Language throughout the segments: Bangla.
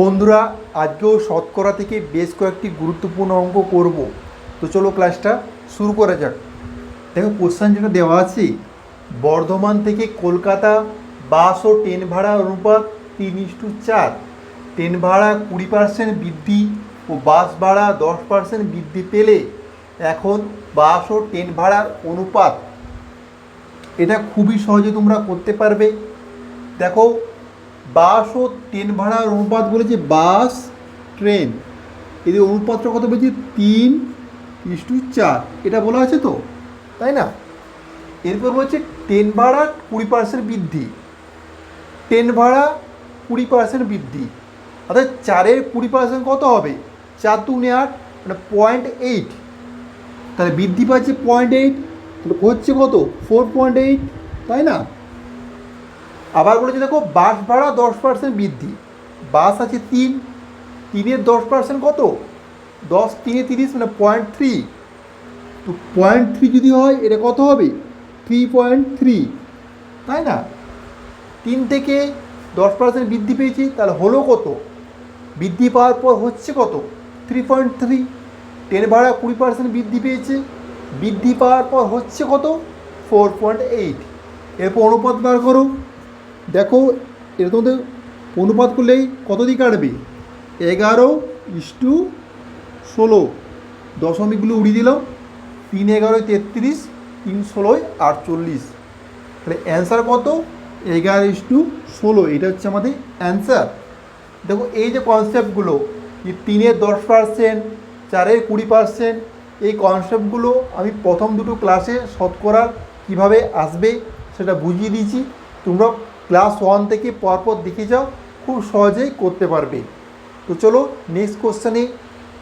বন্ধুরা, আজকেও শতকরা থেকে বেশ কয়েকটি গুরুত্বপূর্ণ অঙ্ক করব। তো চলো ক্লাসটা শুরু করা যাক। দেখো কোশ্চেন যেটা দেওয়া আছে, বর্ধমান থেকে কলকাতা বাস ও ট্রেন ভাড়া অনুপাত তিন ইস্টু চার। ট্রেন ভাড়া কুড়ি পার্সেন্ট বৃদ্ধি ও বাস ভাড়া দশ পার্সেন্ট বৃদ্ধি পেলে এখন বাস ও ট্রেন ভাড়ার অনুপাত। এটা খুবই সহজে তোমরা করতে পারবে। দেখো বাস ও ট্রেন ভাড়ার অনুপাত বলেছে বাস, ট্রেন। এদের অনুপাতটা কত বলছে? তিন ইস্টু চার। এটা বলা আছে তো? তাই না? এরপর বলছে ট্রেন ভাড়া কুড়ি পার্সেন্ট বৃদ্ধি। ট্রেন ভাড়া কুড়ি পার্সেন্ট বৃদ্ধি। অর্থাৎ চারের কুড়ি পার্সেন্ট কত হবে? চার দুগুণে আট মানে পয়েন্ট এইট তাহলে বৃদ্ধি পাচ্ছে পয়েন্ট এইট হচ্ছে কত? ফোর পয়েন্ট এইট তাই না? আবার বলেছে, দেখো, বাস ভাড়া দশ পার্সেন্ট বৃদ্ধি। বাস আছে তিন, তিনের দশ পার্সেন্ট কত? দশ, তিনে তিরিশ মানে পয়েন্ট থ্রি তো পয়েন্ট থ্রি যদি হয়, এটা কত হবে? থ্রি পয়েন্ট থ্রি তাই না? তিন থেকে দশ পার্সেন্ট বৃদ্ধি পেয়েছি, তাহলে হলো কত? বৃদ্ধি পাওয়ার পর হচ্ছে কত? থ্রি পয়েন্ট থ্রি ট্রেন ভাড়া কুড়ি পার্সেন্ট বৃদ্ধি পেয়েছে। বৃদ্ধি পাওয়ার পর হচ্ছে কত? ফোর পয়েন্ট এইট এরপর অনুপাত বার করো। দেখো, এর তোমাদের অনুপাত করলেই কত দিকে কাটবে? এগারো ইস্টু ষোলো। দশমিকগুলো উড়িয়ে দিল তিন এগারোয় তেত্রিশ, তিন ষোলোয় আটচল্লিশ। তাহলে অ্যান্সার কত? এগারো ইস্টু ষোলো। এটা হচ্ছে আমাদের অ্যান্সার দেখো, এই যে কনসেপ্টগুলো যে তিনের দশ পার্সেন্ট চারের কুড়ি পার্সেন্ট এই কনসেপ্টগুলো আমি প্রথম দুটো ক্লাসে শতকরার কীভাবে আসবে সেটা বুঝিয়ে দিয়েছি। তোমরা ক্লাস ওয়ান থেকে পরপর দেখে যাও, খুব সহজেই করতে পারবে। তো চলো নেক্সট কোশ্চেনে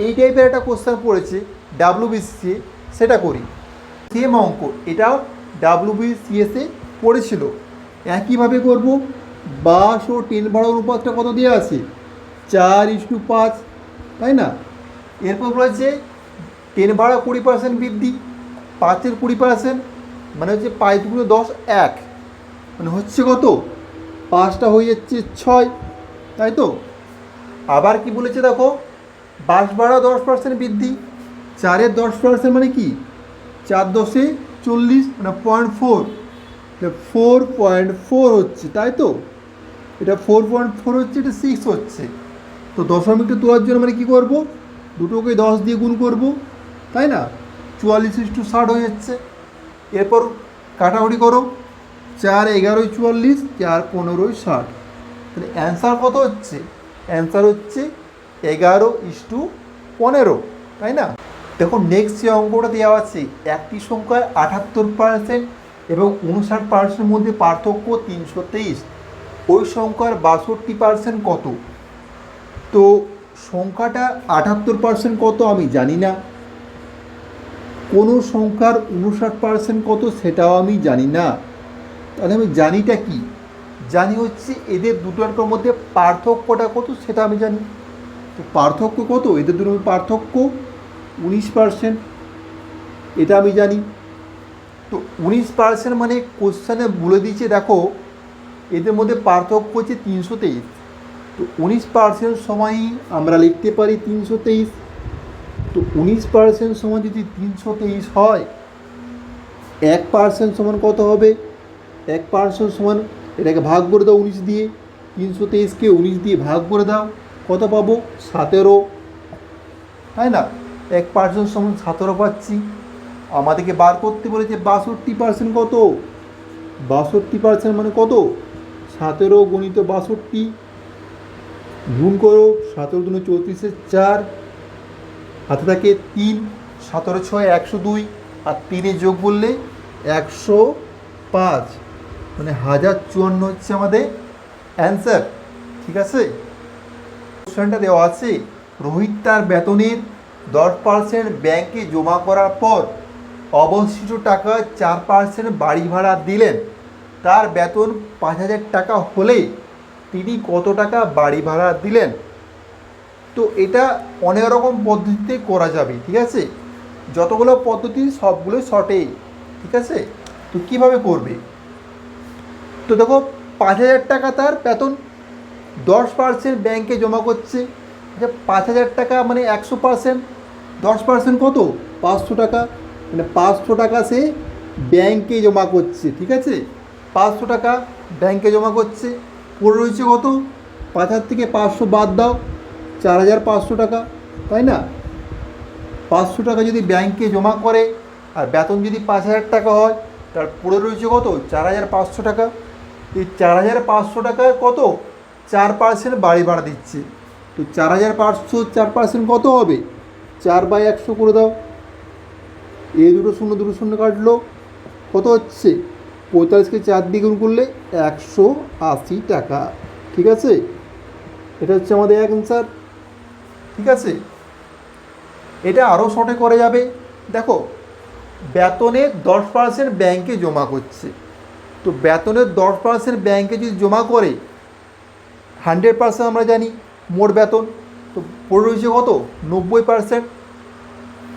এই টাইপের একটা কোশ্চেন পড়েছে ডাব্লিউবিসিএ সেটা করি। সেম অঙ্ক, এটাও ডাব্লিউবিসিএসে পড়েছিল। একইভাবে করব, বাস ও ট্রেন ভাড়া অনুপাতটা কত দেওয়া আছে? চার ইস্টু পাঁচ, তাই না? এরপর বলেছে টেন ভাড়া কুড়ি পার্সেন্ট বৃদ্ধি, পাঁচের কুড়ি পার্সেন্ট মানে হচ্ছে পাঁচ দশ এক মানে হচ্ছে কত? পাঁচটা হয়ে যাচ্ছে ছয়, তাই তো? আবার কি বলেছে দেখো? বাস ভাড়া দশ পার্সেন্ট বৃদ্ধি, চারের দশ পার্সেন্ট মানে কি? চার দশে চল্লিশ মানে point four four point four হচ্ছে, তাই তো? এটা ফোর পয়েন্ট ফোর হচ্ছে, এটা সিক্স হচ্ছে। তো দশমিকটা তোলার জন্য মানে কী করব? দুটোকে দশ দিয়ে গুণ করব, তাই না? চুয়াল্লিশ ইস্টু ষাট হয়ে যাচ্ছে। এরপর কাটাকুটি করো। চার, এগারোই, চুয়াল্লিশ, চার, পনেরোই, ষাট। তাহলে অ্যান্সার কত হচ্ছে? অ্যান্সার হচ্ছে এগারো ইস্টু পনেরো, তাই না? দেখো নেক্সট যে অঙ্কটা দেওয়া আছে, একটি সংখ্যার আটাত্তর পার্সেন্ট এবং উনষাট পার্সেন্টের মধ্যে পার্থক্য তিনশো তেইশ। ওই সংখ্যার বাষট্টি পার্সেন্ট কত? তো সংখ্যাটা আটাত্তর পার্সেন্ট কত আমি জানি না। কোনো সংখ্যার উনষাট পার্সেন্ট কত সেটাও আমি জানি না। তাহলে আমি জানিটা কি? জানি হচ্ছে এদের দুটোর মধ্যে পার্থক্যটা কত সেটা আমি জানি। তো পার্থক্য কত? এদের দুটোর মধ্যে পার্থক্য উনিশ পার্সেন্ট এটা আমি জানি। তো উনিশ পার্সেন্ট মানে কোশ্চেনে বলে দিয়েছে, দেখো, এদের মধ্যে পার্থক্য হচ্ছে তিনশো তেইশ। তো উনিশ পার্সেন্ট সময়ই আমরা লিখতে পারি তিনশো তেইশ। তো উনিশ পার্সেন্ট সমান যদি তিনশো তেইশ হয়, এক পার্সেন্ট সমান কত হবে? এক পার্সেন্ট সমান, এটাকে ভাগ করে দাও উনিশ দিয়ে। তিনশো তেইশকে উনিশ দিয়ে ভাগ করে দাও, কত পাবো? সতেরো। তাই না? এক পার্সেন্ট সমান সতেরো পাচ্ছি। আমাদেরকে বার করতে বলেছে বাষট্টি পার্সেন্ট কত? বাষট্টি পার্সেন্ট মানে কত? সতেরো গণিত বাষট্টি। গুণ করো, সতেরো দুনে চৌত্রিশের চার। হাতে থাকে তিন, সতেরো ছয়, একশো দুই। আর তিনে যোগ করলে একশো পাঁচ। মানে হাজার চুয়ান্ন হচ্ছে আমাদের অ্যান্সার ঠিক আছে? কোশ্চেনটা দেওয়া আছে, রোহিত তার বেতনের দশ পার্সেন্ট ব্যাংকে জমা করার পর অবশিষ্ট টাকা চার পার্সেন্ট বাড়ি ভাড়া দিলেন। তার বেতন পাঁচ হাজার টাকা হলে তিনি কত টাকা বাড়ি ভাড়া দিলেন? তো এটা অনেক রকম পদ্ধতিতে করা যাবে, ঠিক আছে? যতগুলো পদ্ধতি সবগুলো শর্টেই ঠিক আছে? তো কীভাবে করবে? তো দেখো, পাঁচ হাজার টাকা তার বেতন, দশ পার্সেন্ট ব্যাংকে জমা করছে। যে পাঁচ হাজার টাকা মানে একশো পার্সেন্ট দশ পার্সেন্ট কত? পাঁচশো টাকা। মানে পাঁচশো টাকা সে ব্যাংকে জমা করছে, ঠিক আছে? পাঁচশো টাকা ব্যাংকে জমা করছে। পড়ে রয়েছে কত? পাঁচ হাজার থেকে পাঁচশো বাদ দাও, চার হাজার পাঁচশো টাকা, তাই না? পাঁচশো টাকা যদি ব্যাংকে জমা করে, আর বেতন যদি পাঁচ হাজার টাকা হয়, তার পড়ে রয়েছে কত? চার হাজার পাঁচশো টাকা। এই চার হাজার পাঁচশো টাকায় কত? চার পার্সেন্ট বাড়ি ভাড়া দিচ্ছে। তো চার হাজার পাঁচশো, চার পার্সেন্ট কত হবে? চার বাই একশো করে দাও। এ দুটো শূন্য দুটো শূন্য কাটলো। কত হচ্ছে? পঁয়তাল্লিশকে চার দ্বিগুণ করলে একশো আশি টাকা। ঠিক আছে? এটা হচ্ছে আমাদের অ্যান্সার ঠিক আছে? এটা আরও শর্টে করে যাবে। দেখো বেতনের দশ পার্সেন্ট ব্যাংকে জমা করছে। তো বেতনের দশ পার্সেন্ট ব্যাংকে যদি জমা করে হান্ড্রেড পার্সেন্ট আমরা জানি মোট বেতন, তো পড়ে রয়েছে কত? নব্বই পার্সেন্ট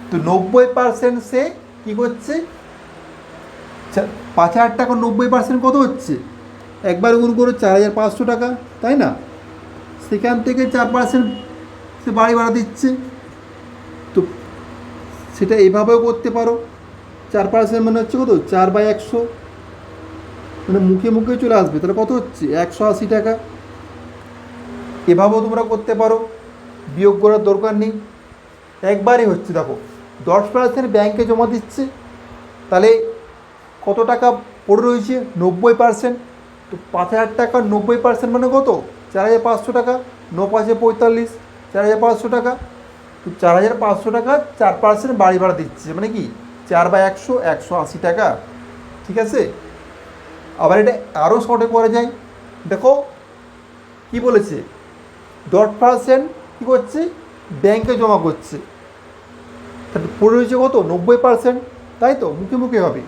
তো নব্বই পার্সেন্ট সে কী করছে? পাঁচ হাজার টাকা নব্বই পার্সেন্ট কত হচ্ছে? একবার গুণ করে চার হাজার পাঁচশো টাকা, তাই না? সেখান থেকে চার পার্সেন্ট সে বাড়ি ভাড়া দিচ্ছে। তো সেটা এভাবেও করতে পারো। চার পার্সেন্ট মানে হচ্ছে কত? চার বাই একশো। মানে মুখে মুখে চলে আসবে, তাহলে কত হচ্ছে? একশো আশি টাকা। এভাবেও তোমরা করতে পারো, বিয়োগ করার দরকার নেই। একবারই হচ্ছে, দেখো, দশ পার্সেন্ট ব্যাংকে জমা দিচ্ছে, তাহলে কত টাকা পড়ে রয়েছে? নব্বই পার্সেন্ট তো পাঁচ হাজার টাকা, নব্বই পার্সেন্ট মানে কত? চার হাজার পাঁচশো টাকা, ন পাঁচে পঁয়তাল্লিশ, চার হাজার পাঁচশো টাকা। তো চার হাজার পাঁচশো টাকা, চার পার্সেন্ট বাড়ি ভাড়া দিচ্ছে। মানে কি? চার বা একশো একশো আশি টাকা। ঠিক আছে? আবার এটা আরও শর্টে করা যায়। দেখো, কি বলেছে? দশ পার্সেন্ট কী করছে? ব্যাংকে জমা করছে। তাহলে পড়ে রয়েছে কত? নব্বই পার্সেন্ট তাই তো? মুখে মুখে হবে।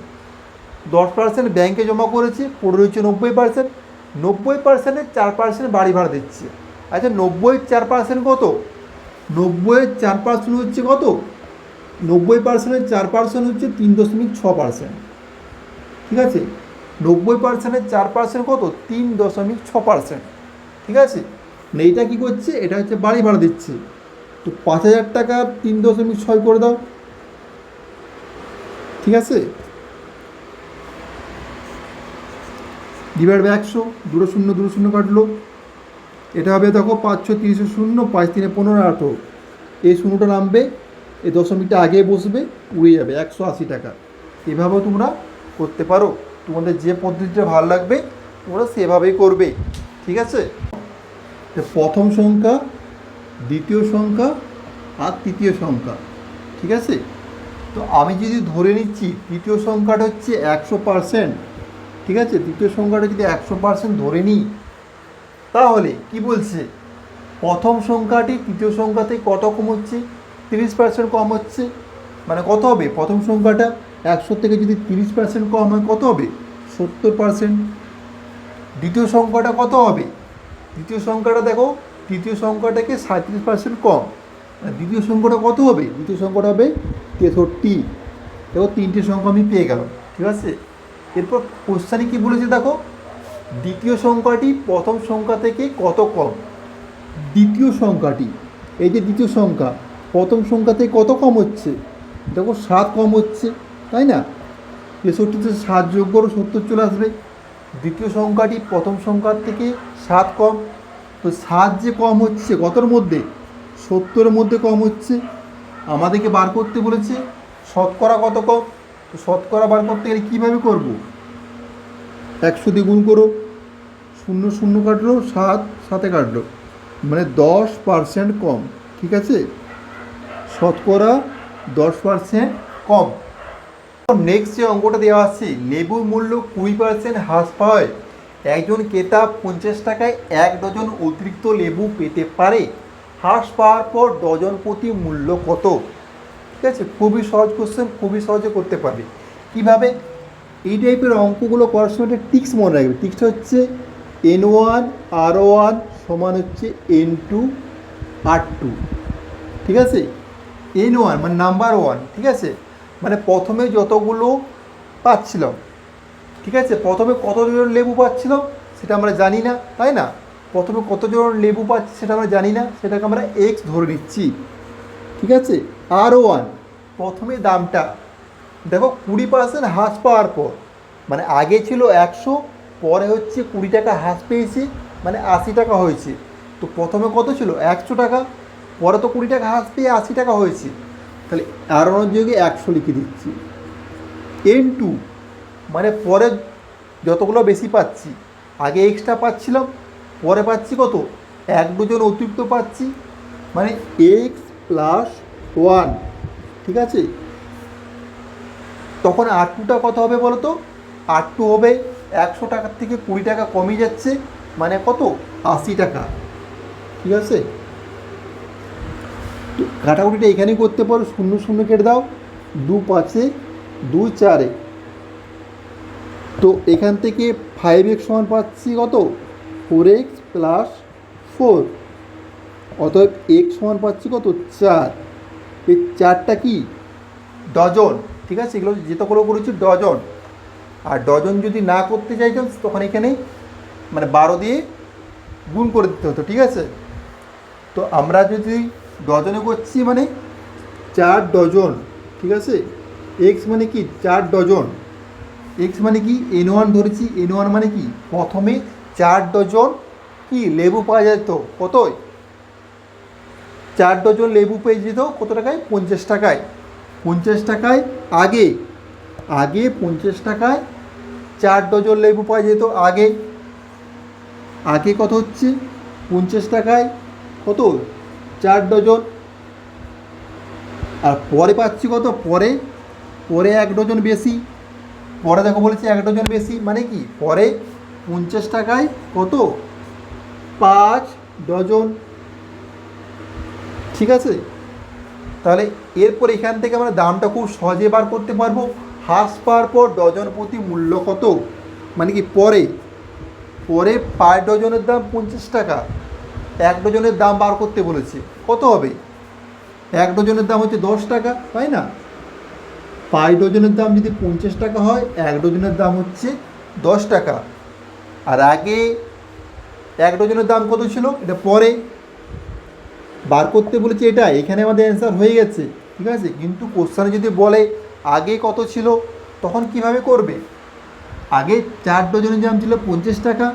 দশ পার্সেন্ট ব্যাংকে জমা করেছে, পড়ে রয়েছে নব্বই পার্সেন্ট নব্বই পার্সেন্টের চার পার্সেন্ট বাড়ি ভাড়া দিচ্ছে। আচ্ছা নব্বই চার পার্সেন্ট কত? নব্বইয়ের চার পার্সেন্ট হচ্ছে কত? নব্বই পার্সেন্টের চার পার্সেন্ট হচ্ছে তিন দশমিক ছ পার্সেন্ট ঠিক আছে? নব্বই পার্সেন্টের চার পার্সেন্ট কত? তিন দশমিক ছ পার্সেন্ট ঠিক আছে? মানে এইটা কী করছে? এটা হচ্ছে বাড়ি ভাড়া দিচ্ছে। তো পাঁচ হাজার টাকা তিন দশমিক ছয় করে দাও। ঠিক আছে? ডিভাইড বাই একশো, দুটো শূন্য দুটো শূন্য কাটলো। এটা হবে দেখো পাঁচ ছ তিরিশে শূন্য, পাঁচ তিনে পনেরো আঠেরো এই শূন্যটা নামবে, এই দশমিকটা আগে বসবে, উড়ে যাবে। একশো আশি টাকা। এভাবেও তোমরা করতে পারো। তোমাদের যে পদ্ধতিটা ভালো লাগবে, তোমরা সেভাবেই করবে, ঠিক আছে? প্রথম সংখ্যা, দ্বিতীয় সংখ্যা আর তৃতীয় সংখ্যা, ঠিক আছে? তো আমি যদি ধরে নিচ্ছি, তৃতীয় সংখ্যাটা হচ্ছে একশো পারসেন্ট ঠিক আছে? তৃতীয় সংখ্যাটা যদি একশো পারসেন্ট ধরে নিই, তাহলে কি বলছে? প্রথম সংখ্যাটি তৃতীয় সংখ্যাতে কত কম হচ্ছে? তিরিশ পার্সেন্ট কম হচ্ছে। মানে কত হবে? প্রথম সংখ্যাটা একশো থেকে যদি তিরিশ পার্সেন্ট কম হয়, কত হবে? সত্তর পার্সেন্ট দ্বিতীয় সংখ্যাটা কত হবে? দ্বিতীয় সংখ্যাটা দেখো, তৃতীয় সংখ্যাটাকে সাঁত্রিশ পার্সেন্ট কম। দ্বিতীয় সংখ্যাটা কত হবে? দ্বিতীয় সংখ্যাটা হবে তেষট্টি। দেখো, তিনটে সংখ্যা আমি পেয়ে গেলাম, ঠিক আছে? এরপর কোশ্চানে কী বলেছে দেখো? দ্বিতীয় সংখ্যাটি প্রথম সংখ্যা থেকে কত কম? দ্বিতীয় সংখ্যাটি। এই যে দ্বিতীয় সংখ্যা, প্রথম সংখ্যা থেকে কত কম হচ্ছে? দেখো, সাত কম হচ্ছে। তাই না? তেষট্টিতে সাত যোগ করো সত্তর চলে আসবে। দ্বিতীয় সংখ্যাটি প্রথম সংখ্যার থেকে সাত কম। তো সাত যে কম হচ্ছে, কতর মধ্যে? সত্তরের মধ্যে কম হচ্ছে। আমাদেরকে বার করতে বলেছে, শতকরা কত কম? তো শতকরা বার করতে গেলে কীভাবে করব? একশো দিয়ে গুণ করো, শূন্য শূন্য কাটলো, সাত সাথে কাটলো। মানে দশ পার্সেন্ট কম, ঠিক আছে? শতকরা দশ পার্সেন্ট কম। নেক্সট যে অঙ্কটা দেওয়া আছে, লেবুর মূল্য কুড়ি পার্সেন্ট হ্রাস পাওয়ায় একজন ক্রেতা পঞ্চাশ টাকায় এক ডজন অতিরিক্ত লেবু পেতে পারে। হ্রাস পাওয়ার পর ডজন প্রতি মূল্য কত? ঠিক আছে, খুবই সহজ কোশ্চেন খুবই সহজে করতে পারবে। কীভাবে? এই টাইপের অঙ্কগুলো করার সময় একটা টিক্স মনে রাখবে। টিক্সটা হচ্ছে এন ওয়ান আর ওয়ান সমান হচ্ছে এন টু আর টু ঠিক আছে? এন ওয়ান মানে নাম্বার ওয়ান ঠিক আছে? মানে প্রথমে যতগুলো পাচ্ছিলাম, ঠিক আছে? প্রথমে কত লেবু পাচ্ছিলাম সেটা আমরা জানি না, তাই না? প্রথমে কতজন লেবু পাচ্ছি সেটা আমরা জানি না, সেটাকে আমরা এক্স ধরে নিচ্ছি, ঠিক আছে? আরও ওয়ান প্রথমে দামটা, দেখো কুড়ি পার্সেন্ট হ্রাস পাওয়ার পর মানে আগে ছিল একশো, পরে হচ্ছে কুড়ি টাকা হ্রাস পেয়েছে মানে আশি টাকা হয়েছে। তো প্রথমে কত ছিল? একশো টাকা, পরে তো কুড়ি টাকা হ্রাস পেয়ে আশি টাকা হয়েছে। তাহলে আর অনুযোগে একশো লিখে দিচ্ছি। এন টু মানে পরে যতগুলো বেশি পাচ্ছি, আগে এক্সট্রা পাচ্ছিলাম, পরে পাচ্ছি কত? এক দুজন অতিরিক্ত পাচ্ছি মানে এক্স প্লাস ওয়ান ঠিক আছে? তখন আর টুটা কত হবে বলো তো আর টু হবে একশো টাকার থেকে কুড়ি টাকা কমে যাচ্ছে মানে কত? আশি টাকা, ঠিক আছে? কাটাকুটিটা এখানেই করতে পারো, শূন্য শূন্য কেটে দাও, দু পাঁচে দুই চারে। তো এখান থেকে ফাইভ এক্স সমান পাচ্ছি কত? ফোর এক্স প্লাস ফোর অতএব এক্স সমান পাচ্ছি কত? চার। এই চারটা কি? ডজন। ঠিক আছে, এগুলো যেতগুলো করেছি, ডজন। আর ডজন যদি না করতে চাইতাম তখন এখানে মানে বারো দিয়ে গুণ করে দিতে হতো, ঠিক আছে? তো আমরা যদি ডজনে করছি মানে চার ডজন, ঠিক আছে? এক্স মানে কি? চার ডজন। এক্স মানে কি? এন ওয়ান ধরেছি। এন ওয়ান মানে কি? প্রথমে চার ডজন, কি? লেবু পাওয়া যেত কতই? চার ডজন লেবু পেয়ে যেত কত টাকায়? পঞ্চাশ টাকায়। পঞ্চাশ টাকায় আগে আগে পঞ্চাশ টাকায় চার ডজন লেবু পাওয়া যেত আগে। আগে কত হচ্ছে? পঞ্চাশ টাকায় কত? চার ডজন। আর পরে পাচ্ছি কত? পরে পরে এক ডজন বেশি। পরে দেখো বলেছি এক ডজন বেশি মানে কি? পরে পঞ্চাশ টাকায় কত? পাঁচ ডজন। ঠিক আছে? তাহলে এরপর এখান থেকে আমরা দামটা খুব সহজে বার করতে পারব। হ্রাস পাওয়ার পর ডজন প্রতি মূল্য কত? মানে কি? পরে। পরে পার ডজনের দাম পঞ্চাশ টাকা। এক ডজনের দাম বার করতে বলেছে। কত হবে? এক ডজনের দাম হচ্ছে দশ টাকা, তাই না? পাঁচ ডজনের দাম যদি পঞ্চাশ টাকা হয়, এক ডজনের দাম হচ্ছে দশ টাকা। আর আগে এক ডজনের দাম কত ছিল? এটা পরে। বার করতে বলেছে এটা, এখানে আমাদের অ্যান্সার হয়ে গেছে, ঠিক আছে? কিন্তু কোশ্চানে যদি বলে আগে কত ছিল, তখন কীভাবে করবে? আগে চার ডজনের দাম ছিল পঞ্চাশ টাকা,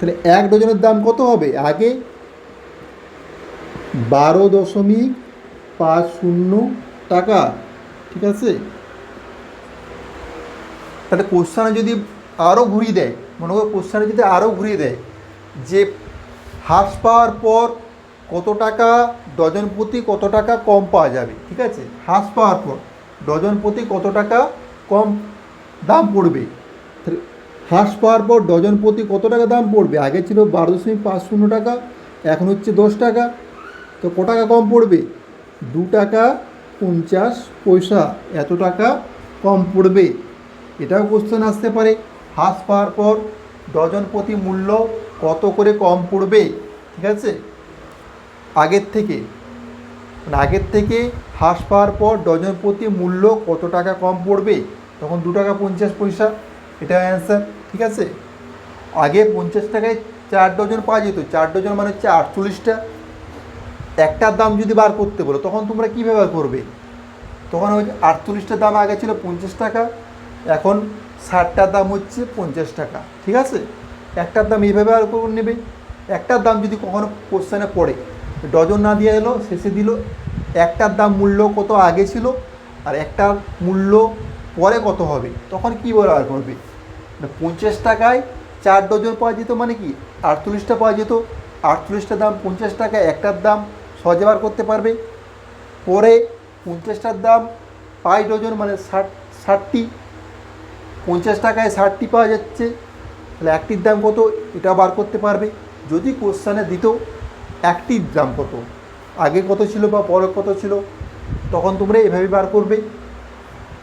তাহলে এক ডজনের দাম কত হবে? আগে বারো দশমিক পাঁচ শূন্য টাকা, ঠিক আছে? তাহলে কোশ্চানে যদি আরও ঘুরিয়ে দেয়, মনে করো কোশ্চানে যদি আরও ঘুরিয়ে দেয়, যে হ্রাস পাওয়ার পর কত টাকা ডজন প্রতি কত টাকা কম পাওয়া যাবে, ঠিক আছে? হ্রাস পাওয়ার পর ডজন প্রতি কত টাকা কম দাম পড়বে? হ্রাস পাওয়ার পর ডজন প্রতি কত টাকা দাম পড়বে? আগে ছিল বারো দশমিক পাঁচ শূন্য টাকা, এখন হচ্ছে দশ টাকা। তো ক টাকা কম পড়বে? দু টাকা পঞ্চাশ পয়সা। এত টাকা কম পড়বে? এটাও কোশ্চেন আসতে পারে। হ্রাস পাওয়ার পর ডজন প্রতি মূল্য কত করে কম পড়বে? ঠিক আছে? আগের থেকে। মানে আগের থেকে হ্রাস পাওয়ার পর ডজন প্রতি মূল্য কত টাকা কম পড়বে? তখন দু টাকা পঞ্চাশ পয়সা। এটা অ্যান্সার ঠিক আছে? আগে পঞ্চাশ টাকায় চার ডজন পাওয়া যেত। চার ডজন মানে হচ্ছে আটচল্লিশটা। একটার দাম যদি বার করতে বলো, তখন তোমরা কীভাবে বার করবে? তখন ওই আটচল্লিশটার দাম আগে ছিল পঞ্চাশ টাকা, এখন ষাটটার দাম হচ্ছে পঞ্চাশ টাকা, ঠিক আছে? একটার দাম এইভাবে আর নেবে? একটার দাম যদি কখনো কোশ্চেনে পড়ে, ডজন না দিয়ে এলো, শেষে দিল, একটার দাম মূল্য কত আগে ছিল, আর একটার মূল্য পরে কত হবে, তখন কী ব্যবহার করবে? না পঞ্চাশ টাকায় চার ডজন পাওয়া যেত মানে কি? আটচল্লিশটা পাওয়া যেত, আটচল্লিশটার দাম পঞ্চাশ টাকা, একটার দাম সহজে বার করতে পারবে। পরে পঞ্চাশটার দাম পাই ডজন মানে ষাট, ষাটটি। পঞ্চাশ টাকায় ষাটটি পাওয়া যাচ্ছে। তাহলে একটির দাম কত? এটা বার করতে পারবে। যদি কোশ্চানে দিত, একটির দাম কত? আগে কত ছিল বা পরে কত ছিল? তখন তোমরা এভাবে বার করবে।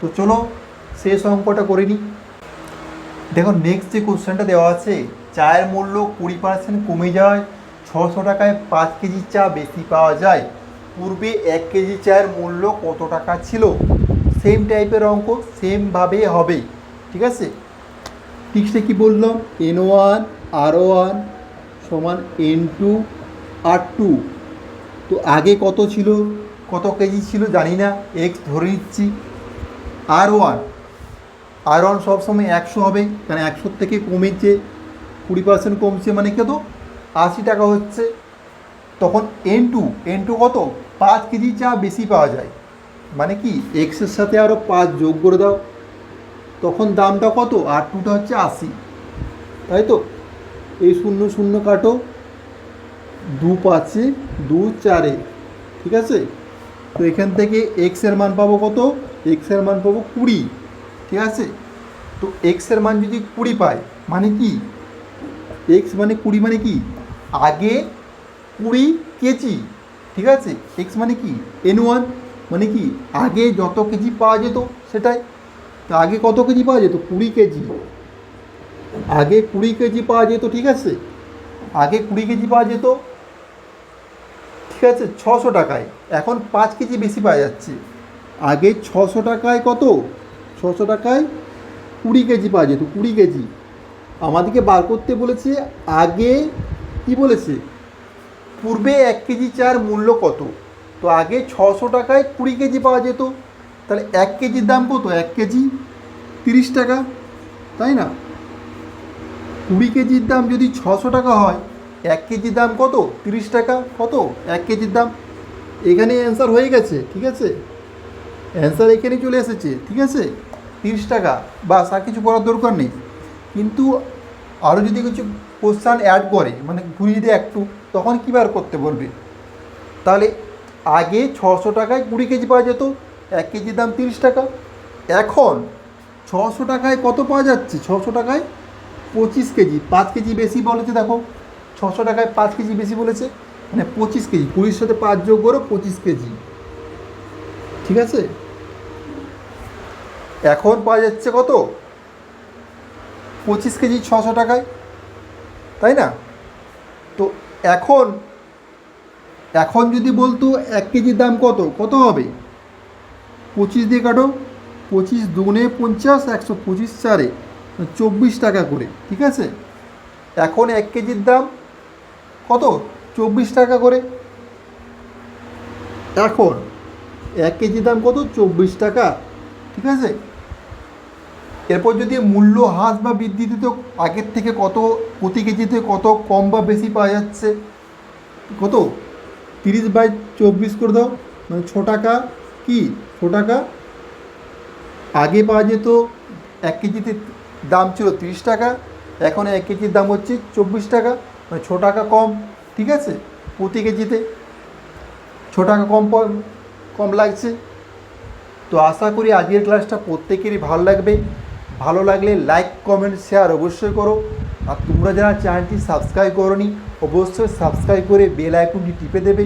তো চলো, শেষ অঙ্কটা করে নিই। দেখো নেক্সট যে কোশ্চেনটা দেওয়া আছে, চায়ের মূল্য কুড়ি পার্সেন্ট কমে যাওয়ায় ছশো টাকায় পাঁচ কেজি চা বেশি পাওয়া যায়। পূর্বে এক কেজি চায়ের মূল্য কত টাকা ছিল? সেম টাইপের অঙ্ক সেমভাবে হবে। ঠিক আছে? টিক্সটা কী বললাম? এন ওয়ান আর ওয়ান সমান এন টু আর টু তো আগে কত ছিল? কত কেজি ছিল জানি না। এক্স ধরে নিচ্ছি। আর ওয়ান আর ওয়ান সবসময় একশো হবে। কারণ একশোর থেকে কমেছে? কুড়ি পার্সেন্ট কমছে মানে কত আশি টাকা হচ্ছে। তখন এন টু এন টু কত? পাঁচ কেজি চা বেশি পাওয়া যায়। মানে কি? এক্সের সাথে আরও পাঁচ যোগ করে দাও। তখন দামটা কত? আর টুটা হচ্ছে আশি। তাই তো? এই শূন্য শূন্য কাটো। দু পাঁচে, দু চারে। ঠিক আছে? তো এখান থেকে এক্সের মান পাবো কত? এক্সের মান পাবো কুড়ি। ঠিক আছে? তো এক্সের মান যদি কুড়ি পায় মানে কি? এক্স মানে কুড়ি মানে কি? আগে কুড়ি কেজি, ঠিক আছে? এক্স মানে কি? এন ওয়ান মানে কি? আগে যত কেজি পাওয়া যেত, সেটাই। তা আগে কত কেজি পাওয়া যেত? কুড়ি কেজি। আগে কুড়ি কেজি পাওয়া যেত, ঠিক আছে? আগে কুড়ি কেজি পাওয়া যেত, ঠিক আছে? ছশো টাকায়। এখন পাঁচ কেজি বেশি পাওয়া যাচ্ছে। আগে ছশো টাকায় কত? ছশো টাকায় কুড়ি কেজি পাওয়া যেত, কুড়ি কেজি। আমাদেরকে বার করতে বলেছে, আগে কি বলেছে? পূর্বে এক কেজি চার মূল্য কত? তো আগে ছশো টাকায় কুড়ি কেজি পাওয়া যেত। তাহলে এক কেজির দাম কত? এক কেজি তিরিশ টাকা, তাই না? কুড়ি কেজির দাম যদি ছশো টাকা হয়, এক কেজির দাম কত? তিরিশ টাকা, কত? এক কেজির দাম? এখানে অ্যান্সার হয়ে গেছে, ঠিক আছে? অ্যান্সার এখানে চলে এসেছে, ঠিক আছে? তিরিশ টাকা, বাস, আর কিছু করার দরকার নেই। কিন্তু আরও যদি কিছু কোশ্চান অ্যাড করে মানে ঘুরিয়ে দেয় একটু, তখন কী বার করতে বলবে? তাহলে আগে ছশো টাকায় কুড়ি কেজি পাওয়া যেত, এক কেজির দাম তিরিশ টাকা। এখন ছশো টাকায় কত পাওয়া যাচ্ছে? ছশো টাকায় পঁচিশ কেজি, পাঁচ কেজি বেশি বলেছে, দেখো। ছশো টাকায় পাঁচ কেজি বেশি বলেছে মানে পঁচিশ কেজি, কুড়ির সাথে পাঁচ যোগ করো, পঁচিশ কেজি। ঠিক আছে? এখন পাওয়া যাচ্ছে কত? পঁচিশ কেজি ছশো টাকায়। তাই না? তো এখন এখন যদি বলতো এক কেজির দাম কত? কত হবে? পঁচিশ দিয়ে কাটো, পঁচিশ দুগুণে পঞ্চাশ, একশো পঁচিশ চারে চব্বিশ টাকা করে, ঠিক আছে? এখন এক কেজির দাম কত? চব্বিশ টাকা করে। এখন এক কেজির দাম কত? চব্বিশ টাকা, ঠিক আছে? এরপর যদি মূল্য হ্রাস বা বৃদ্ধিতে তো আগের থেকে কত প্রতি কেজিতে কত কম বা বেশি পাওয়া যাচ্ছে? কত? তিরিশ বাই চব্বিশ করে দাও। মানে ছ টাকা কি? ছ টাকা? আগে পাওয়া যেত এক কেজিতে দাম ছিল তিরিশ টাকা, এখন এক কেজির দাম হচ্ছে চব্বিশ টাকা। মানে ছ টাকা কম, ঠিক আছে? প্রতি কেজিতে ছ টাকা কম কম লাগছে। তো আশা করি আজকের ক্লাসটা প্রত্যেকেরই ভালো লাগবে। ভালো লাগলে লাইক কমেন্ট শেয়ার অবশ্যই করো। আর তোমরা যারা চ্যানেলটি সাবস্ক্রাইব করোনি, অবশ্যই সাবস্ক্রাইব করে বেল আইকনটি টিপে দেবে।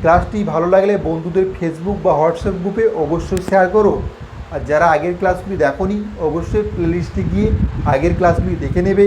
ক্লাসটি ভালো লাগলে বন্ধুদের ফেসবুক বা হোয়াটসঅ্যাপ গ্রুপে অবশ্যই শেয়ার করো। আর যারা আগের ক্লাসগুলি দেখোনি, অবশ্যই প্লেলিস্টে গিয়ে আগের ক্লাসগুলি দেখে নেবে।